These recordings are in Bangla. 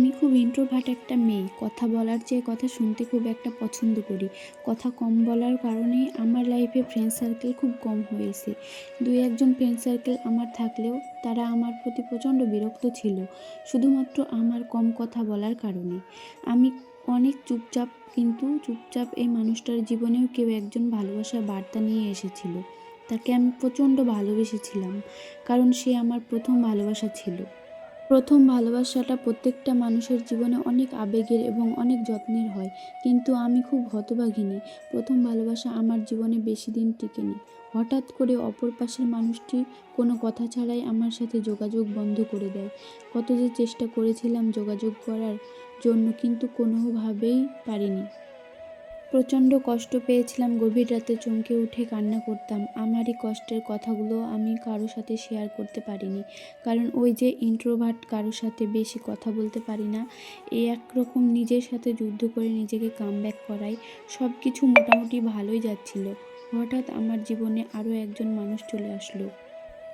আমি খুব ইন্ট্রোভার্ট একটা মেয়ে। কথা বলার চেয়ে কথা শুনতে খুব একটা পছন্দ করি। কথা কম বলার কারণেই আমার লাইফে ফ্রেন্ড সার্কেল খুব কম হয়েছে। দুই একজন ফ্রেন্ড সার্কেল আমার থাকলেও তারা আমার প্রতি প্রচণ্ড বিরক্ত ছিল। শুধুমাত্র আমার কম কথা বলার কারণে। আমি অনেক চুপচাপ, কিন্তু চুপচাপ এই মানুষটার জীবনেও কেউ একজন ভালোবাসার বার্তা নিয়ে এসেছিল। তাকে আমি প্রচণ্ড ভালোবেসেছিলাম। কারণ সে আমার প্রথম ভালোবাসা ছিল। প্রথম ভালোবাসাটা প্রত্যেকটা মানুষের জীবনে অনেক আবেগের এবং অনেক যত্নের হয়। কিন্তু আমি খুব হতভাগিনী। প্রথম ভালোবাসা আমার জীবনে বেশি দিন টিকেনি। হঠাৎ করে অপর পাশের মানুষটি কোনো কথা ছাড়াই আমার সাথে যোগাযোগ বন্ধ করে দেয়। কত যে চেষ্টা করেছিলাম যোগাযোগ করার জন্য, কিন্তু কোনোভাবেই পারিনি। প্রচণ্ড কষ্ট পেয়েছিলাম, গভীর রাতে চমকে উঠে কান্না করতাম। আমারই কষ্টের কথাগুলো আমি কারও সাথে শেয়ার করতে পারিনি। কারণ ওই যে ইন্ট্রোভার্ট কারোর সাথে বেশি কথা বলতে পারি না এই একরকম নিজের সাথে যুদ্ধ করে নিজেকে কামব্যাক করাই সব কিছু মোটামুটি ভালোই যাচ্ছিল। হঠাৎ আমার জীবনে আরও একজন মানুষ চলে আসলো।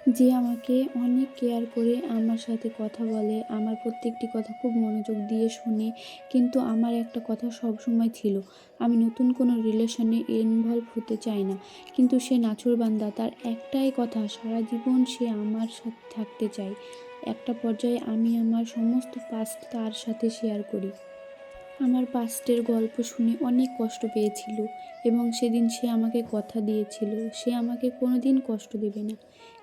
যে আমাকে অনেক কেয়ার করে আমার সাথে কথা বলে, আমার প্রত্যেকটি কথা খুব মনোযোগ দিয়ে শুনে, কিন্তু আমার একটা কথা সব সময় ছিল, আমি নতুন কোনো রিলেশনে ইনভলভ হতে চাই না। কিন্তু সে নাছুরবান্দা তার একটাই কথা, সারা জীবন সে আমার সাথে থাকতে চায়। একটা পর্যায়ে আমি আমার সমস্ত পাস্ট তার সাথে শেয়ার করি। আমার পাস্টের গল্প শুনে অনেক কষ্ট পেয়েছিল এবং সেদিন সে আমাকে কথা দিয়েছিল। সে আমাকে কোনো দিন কষ্ট দেবে না,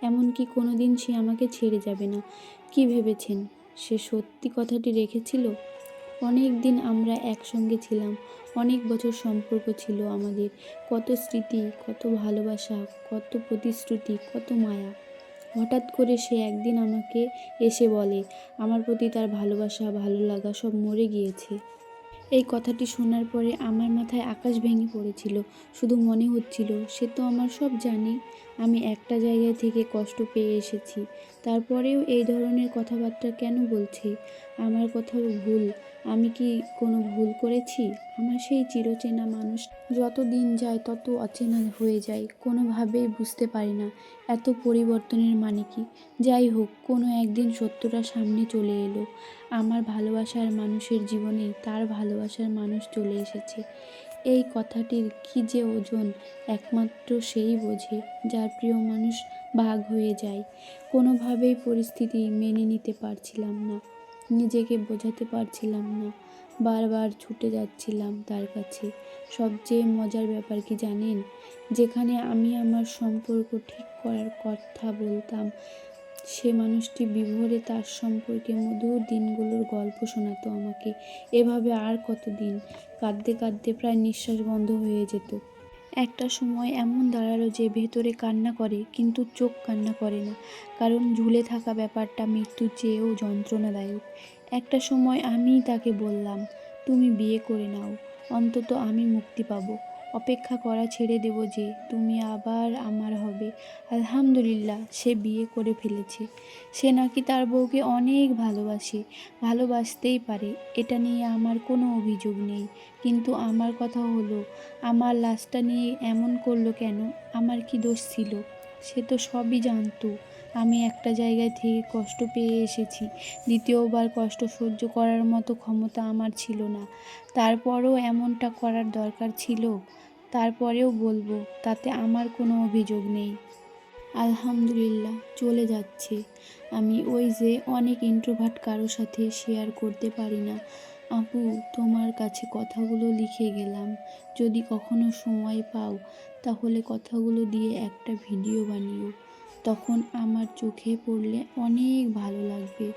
এমনকি কোনো দিন সে আমাকে ছেড়ে যাবে না। কি ভেবেছেন? সে সত্যি কথাটি রেখেছিল? অনেক দিন আমরা একসঙ্গে ছিলাম, অনেক বছর সম্পর্ক ছিল আমাদের। কত স্মৃতি, কত ভালোবাসা, কত প্রতিশ্রুতি, কত মায়া। হঠাৎ করে সে একদিন আমাকে এসে বলে, আমার প্রতি তার ভালোবাসা, ভালো লাগা সব মরে গিয়েছে। এই কথাটি শোনার পরে আমার মাথায় আকাশ ভেঙে পড়েছিল, শুধু মনে হচ্ছিল, সে তো আমার সব জানে। আমি একটা জায়গা থেকে কষ্ট পেয়ে এসেছি। তারপরেও এই ধরনের কথাবার্তা কেন বলছে? আমার কথাও ভুল। আমি কি কোনো ভুল করেছি? আমার সেই চিরচেনা মানুষ যত দিন যায় তত অচেনা হয়ে যায়, কোনোভাবেই বুঝতে পারি না এত পরিবর্তনের মানে কি। যাই হোক, কোনো একদিন সত্যটা সামনে চলে এলো। আমার ভালোবাসার মানুষের জীবনে তার ভালোবাসার মানুষ চলে এসেছে। এই কথাটির কি যে ওজন, একমাত্র সেই বোঝে যার প্রিয় মানুষ ভাগ হয়ে যায়। কোনোভাবেই পরিস্থিতি মেনে নিতে পারছিলাম না। নিজেকে বোঝাতে পারছিলাম না। বারবার ছুটে যাচ্ছিলাম তার কাছে। সবচেয়ে মজার ব্যাপার কি জানেন? যেখানে আমি আমার সম্পর্ক ঠিক করার কথা বলতাম, সে মানুষটি বিভোরে তার সম্পর্কে মধুর দিনগুলোর গল্প শোনাতো আমাকে। এভাবে আর কতদিন? কাঁদতে কাঁদতে প্রায় নিঃশ্বাস বন্ধ হয়ে যেত। একটা সময় এমন দাঁড়াল যে ভেতরে কান্না করে, কিন্তু চোখ কান্না করে না। কারণ ঝুলে থাকা ব্যাপারটা মৃত্যুর চেয়েও যন্ত্রণাদায়ক। একটা সময় আমি তাকে বললাম, তুমি বিয়ে করে নাও। অন্তত আমি মুক্তি পাবো। অপেক্ষা করা ছেড়ে দেব যে তুমি আবার আমার হবে। আলহামদুলিল্লাহ, সে বিয়ে করে ফেলেছে। সে নাকি তার বউকে অনেক ভালোবাসে, ভালোবাসতেই পারে, এটা নিয়ে আমার কোনো অভিযোগ নেই। কিন্তু আমার কথা হলো, আমার লাশটা নিয়ে এমন করল কেন? আমার কি দোষ ছিল? সে তো সবই জানতো। আমি একটা জায়গায় থেকে কষ্ট পেয়ে এসেছি। দ্বিতীয়বার কষ্ট সহ্য করার মতো ক্ষমতা আমার ছিল না। তারপরও এমনটা করার দরকার ছিল। তারপরেও বলব, তাতে আমার কোনো অভিযোগ নেই। আলহামদুলিল্লাহ, চলে যাচ্ছে। আমি ওই যে অনেক ইন্ট্রোভার্ট কারোর সাথে শেয়ার করতে পারি না। আপু, তোমার কাছে কথাগুলো লিখে গেলাম। যদি কখনো সময় পাও, তাহলে কথাগুলো দিয়ে একটা ভিডিও বানিও। তখন আমার চোখে পড়লে অনেক ভালো লাগবে।